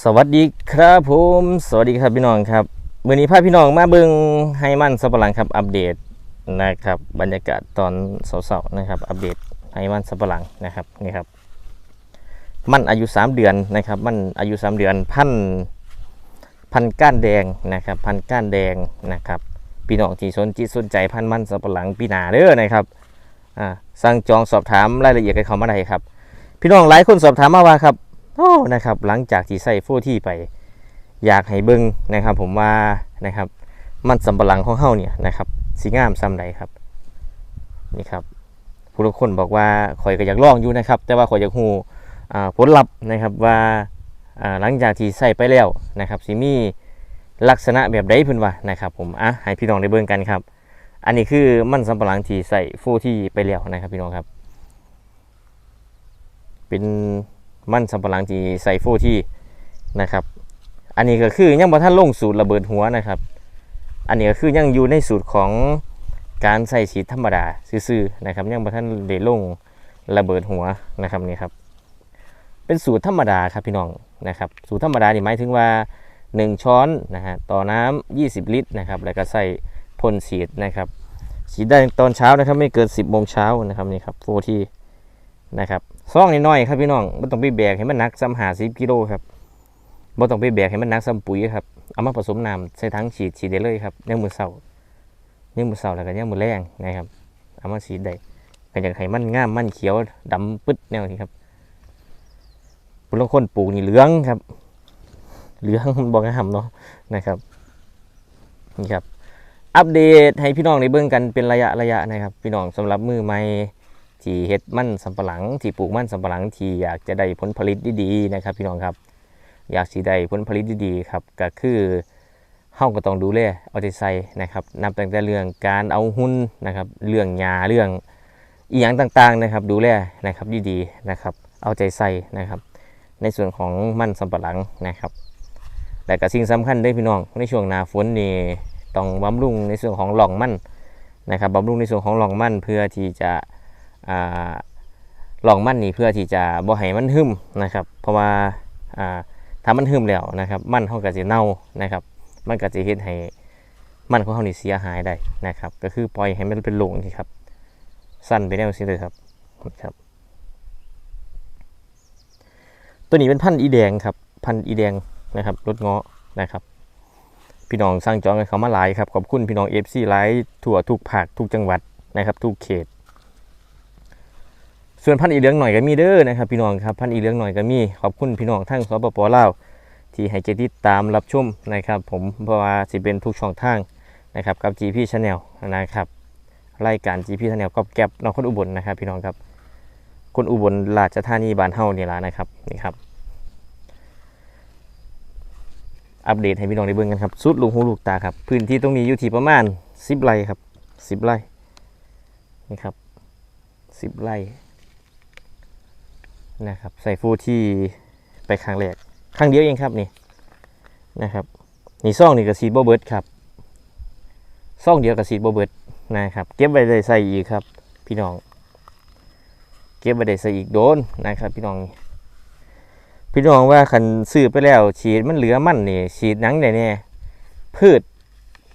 สวัสดีครับผม สวัสดีครับพี่น้องครับมื่อนี้พาพี่น้องมาเบิ่งให้มันสับปะหลังครับอัปเดตนะครับ บรรยากาศตอนเสาร์ๆนะครับ อัปเดตให้มันสับปะหลังนะครับนี่ครับ มันอายุ 3 เดือนนะครับ มันอายุ 3 เดือนพันพันก้านแดงนะครับ พันก้านแดงนะครับพี่น้องที่สนจิตสนใจพันมันสับปะหลังปีหนาเด้อนะครับอ่าสั่งจองสอบถามรายละเอียดกันเข้ามาได้ครับ พี่น้องหลายคนสอบถามมาว่าครับ โอ้นะครับ หลังจากที่ใส่โฟที่ไป อยากให้เบิ้งนะครับ ผมว่านะครับ มันสำปะหลังของเฮาเนี่ยนะครับสีงามซ้ำใดครับ นี่ครับผู้ทุกคนบอกว่าข่อยก็อยากลองอยู่นะครับ แต่ว่าข่อยอยากฮู้อ่าผลลัพธ์นะครับว่าหลังจากที่ใส่ไปแล้วนะครับสิมีลักษณะแบบใดเพิ่นว่านะครับ ผมอะให้พี่น้องได้เบิ่งกันครับ อันนี้คือมันสำปะหลังที่ใส่โฟที่ไปแล้วนะครับ พี่น้องครับ เป็น มันสำปะหลังที่ใส่โฟที่นะครับ อันนี้ก็คือยังบ่ทันลงสูตรระเบิดหัวนะครับ อันนี้ก็คือยังอยู่ในสูตรของการใส่ฉีดธรรมดาซื่อๆนะครับยังบ่ทันได้ลงระเบิดหัวนะครับนี่ครับ เป็นสูตรธรรมดาครับพี่น้องนะครับ สูตรธรรมดานี่หมายถึงว่า 1 ช้อนนะฮะต่อน้ำ20 ลิตรนะครับ แล้วก็ใส่พ่นฉีดนะครับฉีดได้ตอนเช้านะครับไม่เกิน 10โมงเช้านะครับนี่ครับโฟที่ นะครับซองน้อยๆครับพี่น้องไม่ต้องไปแบกให้มันหนักซ้ำหาสิบกิโลครับไม่ต้องไปแบกให้มันหนักซ้ำปุ๋ยครับเอามาผสมน้ำใส่ถังฉีดฉีดได้เลยครับเนี่ยมือเสาเนี่ยมือเสาแล้วก็เนี่ยมือแรงนะครับเอามาฉีดได้ก็อยากให้มันง่ามมันเขียวดำปึ๊ดแนวนี้ครับบางคนปลูกนี่เหลืองครับ เหลืองบอกให้หำเนาะนะครับนี่ครับอัปเดตให้พี่น้องได้เบิ่งกันเป็นระยะระยะนะครับ พี่น้องสำหรับมือใหม่ ที่เฮ็ดมันสำปะหลัง ที่ปลูกมันสำปะหลังที่อยากจะได้ผลผลิตดีๆนะครับ พี่น้องครับ อยากสิได้ผลผลิตดีๆครับก็คือเฮาก็ต้องดูแลเอาใจใส่นะครับนับตั้งแต่เรื่องการเอาหุ้นนะครับ เรื่องยาเรื่องอีหยังต่างๆนะครับ ดูแลนะครับดีๆนะครับ เอาใจใส่นะครับ ในส่วนของมันสำปะหลังนะครับ แต่ก็สิ่งสำคัญเด้วยพี่น้องในช่วงหน้าฝนนี่ต้องบำรุงในส่วนของหล่องมันนะครับบำรุงในส่วนของหล่องมันเพื่อที่จะ ลองมันนี่เพื่อที่จะบ่ให้มันหึมนะครับ เพราะว่าถ้ามันหึมแล้วนะครับ มันเขาก็จะเน่านะครับ มันก็จะเฮ็ดให้มันของเขานี่เสียหายได้นะครับ ก็คือปล่อยให้มันเป็นโหลงนี่ครับ สั้นไปแนวนี้เลยครับครับ ตัวนี้เป็นพันธุ์อีแดงครับ พันธุ์อีแดงนะครับรถเงาะนะครับพี่น้องสร้างจองกันเขามาหลายครับขอบคุณพี่น้องเอฟซีหลายทั่วทุกภาคทุกจังหวัดนะครับ ทุกเขต ส่วนพันธุ์อีเหลืองหน่อยก็มีเด้อนะครับพี่น้องครับพันธุ์อีเหลืองหน่อยก็มีขอบคุณพี่น้องทั้งสปปลาวที่ให้เกียรติตามรับชมนะครับ ผมเพราะว่าสิเป็นทุกช่องทางนะครับกับ GP Channel นะครับรายการ GP Channel กับแก็บนอกคนอุบลนะครับ พี่น้องครับคนอุบลราชธานีบ้านเฮานี่ล่ะนะครับนี่ครับ อัปเดตให้พี่น้องได้เบิ่งกันครับสุดลูกหูลูกตาครับ พื้นที่ตรงนี้อยู่ที่ประมาณ 10ไร่ครับ 10ไร่นี่ครับ 10ไร่ นะครับใส่ฟูที่ไปครั้งแรกครั้งเดียวเองครับนี่นะครับนี่ซ่องนี่กับซีดโบเบิร์ดครับซ่องเดียวกับซีดโบเบิร์ดนะครับ เก็บไว้ได้ใส่อีกครับ พี่น้อง เก็บไว้ได้ใส่อีกโดนนะครับ พี่น้อง พี่น้องว่าคันซื้อไปแล้ว ฉีดมันเหลือมั่นนี่ฉีดหนังได้แน่พืช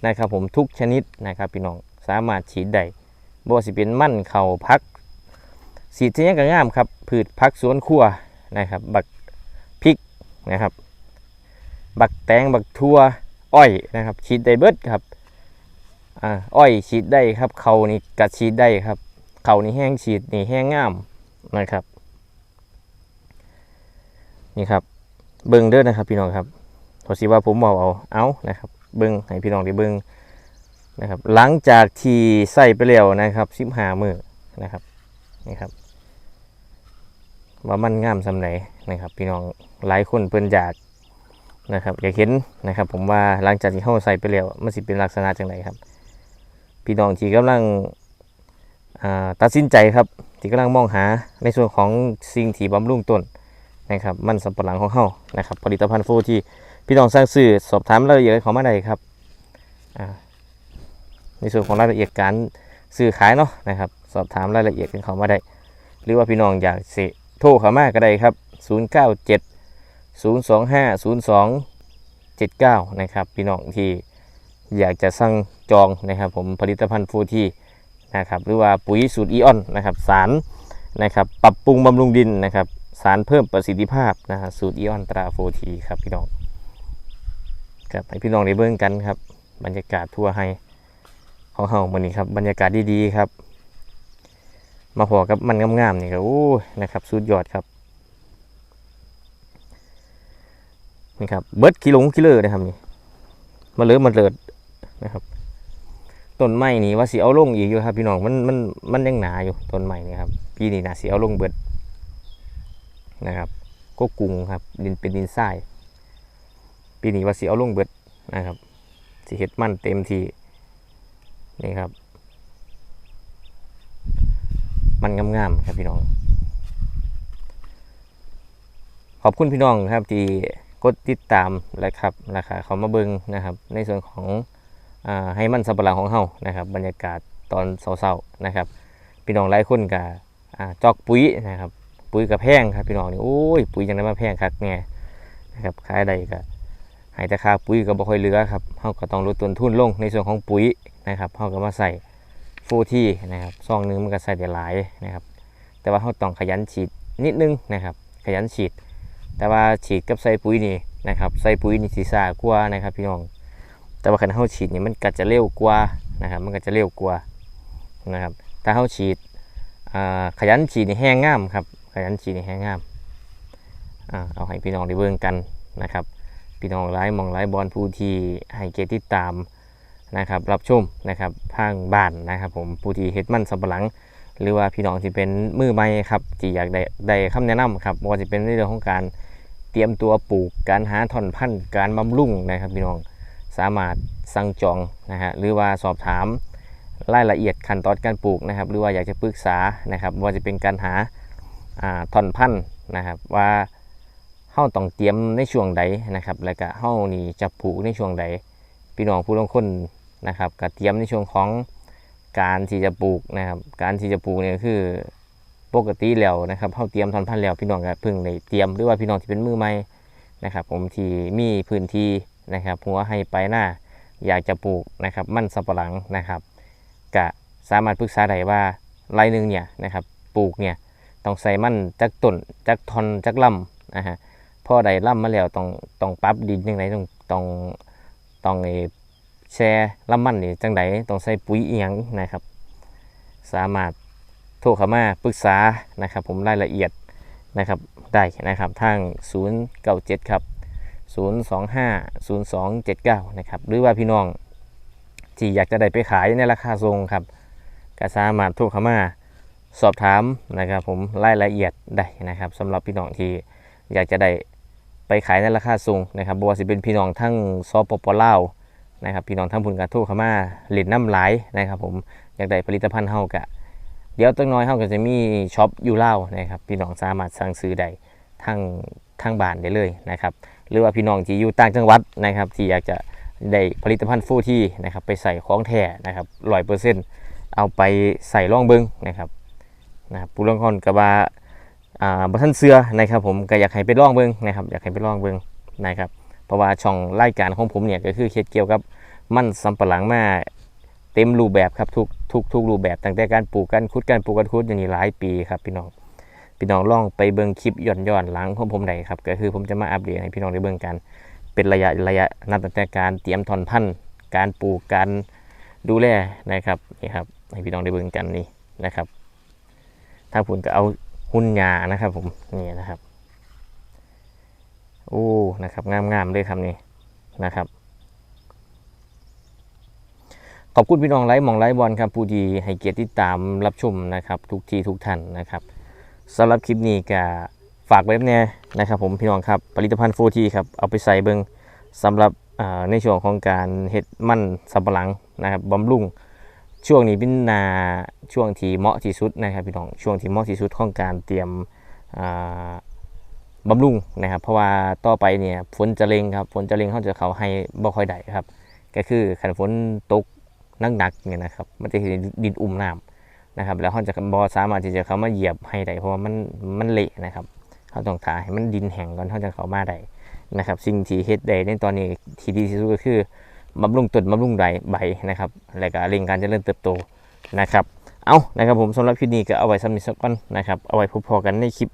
นะครับ ผมทุกชนิดนะครับ พี่น้องสามารถฉีดได้บ่สิเป็นมั่นเข่าพัก สีที่ยังก็งามครับพืชผักสวนครัวนะครับ บักพริกนะครับ บักแตงบักทั่วอ้อยนะครับฉีดได้เบิดครับอ่าอ้อยฉีดได้ครับเขานี่กัดฉีดได้ครับเขานี่แห้งฉีดนี่แห้งงามนะครับ นี่ครับเบิ้งเด้อนะครับ พี่น้องครับโทษสิว่าผมเอาเอาเอานะครับ เบิ้งให้พี่น้องได้เบิ้งนะครับ หลังจากที่ใส่ไปแล้วนะครับสิบหามือนะครับนี่ครับ ว่ามันงามสำไหนนะครับ พี่น้องหลายคนเพิ่นอยากนะครับอยากเห็นนะครับ ผมว่าหลังจากที่เข้าใส่ไปแล้วมันสิเป็นลักษณะจังไหนครับ พี่น้องที่กำลังตัดสินใจครับ ที่กำลังมองหาในส่วนของสิ่งที่บำรุงต้นนะครับ มันสำปะหลังของเขานะครับ ผลิตภัณฑ์โฟที่พี่น้องสร้างซื้อสอบถามรายละเอียดเขามาได้ครับในส่วนของรายละเอียดการซื้อขายเนาะนะครับ สอบถามรายละเอียดกันเขามาได้ หรือว่าพี่น้องอยากเสิ โทรเข้ามาก็ได้ครับ 097 0250279 นะครับ พี่น้องที่อยากจะสั่งจองนะครับผมผลิตภัณฑ์ฟูทีนะครับหรือว่าปุ๋ยสูตรอีออนนะครับสารนะครับปรับปรุงบำรุงดินนะครับสารเพิ่มประสิทธิภาพนะฮะสูตรอีออนตราฟูทีครับพี่น้องกับให้พี่น้องได้เบิ่งกันครับ บรรยากาศทั่วให้ของเฮาวันนี้ครับ บรรยากาศดีๆครับ มาพอกับมันงามๆนี่ก็โอ้ยนะครับสุดยอดครับนี่ครับเบิร์ดกิโลกิโลอนะครับนี่มาเลิศมาเลิศนะครับต้นไม้นี่ว่าสิเอาลงอีกอยู่ครับพี่น้องมันมันมันยังหนาอยู่ต้นไม้นี่ครับปีนี้นะสิเอาลงเบิดนะครับก็กรุงครับดินเป็นดินทรายปีนี้ว่าสิเอาลงเบิดนะครับสิเฮ็ดมันเต็มทีนี่ครับ มันงามๆครับพี่น้อง ขอบคุณพี่น้องครับที่กดติดตามและครับราคาเขามาเบิงนะครับ ในส่วนของอให้มันสับปะหลังของเฮานะครับ บรรยากาศตอนเศร้าๆนะครับ พี่น้องหลายคนกับจอกปุ๋ยนะครับ ปุ๋ยกับแพงครับพี่น้องนี่โอ้ยปุ๋ยยังได้มาแพงคักเนี่ยนะครับขายได้ก็หายแต่ค่าปุ๋ยก็บ่ค่อยเหลือครับเฮาก็ต้องลดต้นทุนลงในส่วนของปุ๋ยนะครับเฮาก็มาใส่ ฟูที่นะครับซองนึงมันก็ใส่ได้หลายนะครับ แต่ว่าเราต้องขยันฉีดนิดนึงนะครับ ขยันฉีด แต่ว่าฉีดกับใส่ปุ๋ยนี่นะครับใส่ปุ๋ยนี่สีสากว่านะครับ พี่น้อง แต่ว่าคันเราฉีดนี่มันก็จะเร็วกว่านะครับ มันก็จะเร็วกว่านะครับ ถ้าเราฉีดอ่าขยันฉีดนี่แห้งง่ามครับ ขยันฉีดนี่แห้งง่ามอ่าเอาให้พี่น้องได้เบิ่งกันนะครับ พี่น้องไลายมองไลายบอลผู้ที่ให้เกียรติดตาม นะครับรับชมนะครับทางบ้านนะครับ ผมผู้ที่เฮ็ดมันสำปะหลัง หรือว่าพี่น้องที่เป็นมือใหม่ครับที่อยากได้ได้คำแนะนำครับว่าจะเป็นในเรื่องของการเตรียมตัวปลูกการหาถอนพันธุ์การบำรุงนะครับพี่น้องสามารถสั่งจองนะฮะหรือว่าสอบถามรายละเอียดขั้นตอนการปลูกนะครับ หรือว่าอยากจะปรึกษานะครับ ว่าจะเป็นการหาอ่อนพันธุ์นะครับ ว่าเฮาต้องเตรียมในช่วงใดนะครับ แล้วก็เฮานี่จะปลูกในช่วงใดพี่น้องผู้ลงคน นะครับก็เตรียมในช่วงของการที่จะปลูกนะครับ การที่จะปลูกเนี่ยก็คือปกติแล้วนะครับเข้าเตรียมทอนพันธุ์แล้วพี่น้องก็เพิ่งได้เตรียมหรือว่าพี่น้องที่เป็นมือใหม่นะครับ ผมที่มีพื้นที่นะครับหัวให้ไปหน้าอยากจะปลูกนะครับ มันสับปะหลังนะครับก็สามารถปรึกษาได้ว่าไรหนึ่งเนี่ยนะครับปลูกเนี่ยต้องใส่มันจักต้นจักทอนจักลำนะฮะพอได้ลำมาแล้วต้องต้องปรับดินยังไงต้องต้องต้องไอ แช่ลำมันนี่จังไดต้องใส่ปุ๋ยเอียงนะครับ สามารถโทรเข้ามาปรึกษานะครับ ผมรายละเอียดนะครับได้นะครับทาง 097 ครับ 025 0279 นะครับ หรือว่าพี่น้องที่อยากจะได้ไปขายในราคาทรงครับก็สามารถโทรเข้ามาสอบถามนะครับ ผมรายละเอียดได้นะครับสำหรับพี่น้องที่อยากจะได้ไปขายในราคาสูงนะครับบว่าสิเป็นพี่น้องทั้งซอปปลาว นะครับพี่น้องทั้งพุนกาทูเข้ามาเหรียญน้ำไหลนะครับผมอยากได้ผลิตภัณฑ์เฮากะ เดี๋ยวตั้งน้อยเฮาก็จะมีช็อปอยู่เล่านะครับพี่น้องสามารถสั่งซื้อได้ทั้งทั้งบ้านได้เลยนะครับหรือว่าพี่น้องที่อยู่ต่างจังหวัดนะครับที่อยากจะได้ผลิตภัณฑ์ฟูที่นะครับไปใส่ของแท้นะครับร้อยเปอร์เซ็นต์เอาไปใส่ร่องเบิงนะครับนะครับผู้ลงคนกับว่าอ่าบัทันเสือนะครับผมก็อยากให้ไปลองเบิ่งนะครับอยากให้ไปลองเบิ่งนะครับ เพราะว่าช่องรายการของผมเนี่ยก็คือเฮ็ดเกี่ยวกับมันสำปะหลังมาเต็มรูปแบบครับทุกทุกทุกรูปแบบตั้งแต่การปลูกการคุดการปลูกการคุดอย่างนี้หลายปีครับพี่น้องพี่น้องลองไปเบิ่งคลิปย้อนย้อนหลังของผมได้ครับก็คือผมจะมาอัปเดตให้พี่น้องได้เบิ่งกัน เป็นระยะระยะนับตั้งแต่การเตรียมถอนพันธุ์การปลูกการดูแลนะครับนี่ครับให้พี่น้องได้เบิ่งกันนี่นะครับ ถ้าผมก็เอาหุ้นยานะครับผมนี่นะครับ โอ้นะครับงามๆเลยครับนี่นะครับ ขอบคุณพี่น้องไลฟ์มองไลฟ์บอลครับผู้ดีให้เกียรติติดตามรับชมนะครับ ทุกทีทุกท่านนะครับสำหรับคลิปนี้ก็ฝากไว้แน่นะครับผมพี่น้องครับผลิตภัณฑ์โฟทีครับเอาไปใส่เบิงสำหรับในช่วงของการเฮ็ดมันสำปะหลังนะครับบำรุงช่วงนี้เป็นนาช่วงที่เหมาะที่สุดนะครับพี่น้องช่วงที่เหมาะที่สุดของการเตรียมอ่า บำรุงนะครับ เพราะว่าต่อไปเนี่ยฝนจะเร่งครับฝนจะเร่งเขาจะเขาให้บ่ค่อยได้ครับ ก็คือขันฝนตกหนักๆเนี่ยนะครับ มันจะเห็นดินอุ่มน้ำนะครับ แล้วเขาจะบอสามารถที่จะเขามาเหยียบให้ได้เพราะว่ามันมันเละนะครับเขาต้องถ่าให้มันดินแห้งก่อนเขาจะเขามาได้นะครับ สิ่งที่เฮ็ดได้ในตอนนี้ที่ดีที่สุดก็คือบำรุงต้นบำรุงใบใบนะครับแล้วก็เร่งการเจริญเติบโตนะครับ เอานะครับผมสำหรับคลิปนี้ก็เอาไว้สำหรับสักก่อนนะครับ เอาไว้พบพอกันในคลิป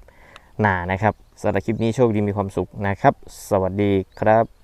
หน้านะครับ สำหรับคลิปนี้โชคดีมีความสุขนะครับ สวัสดีครับ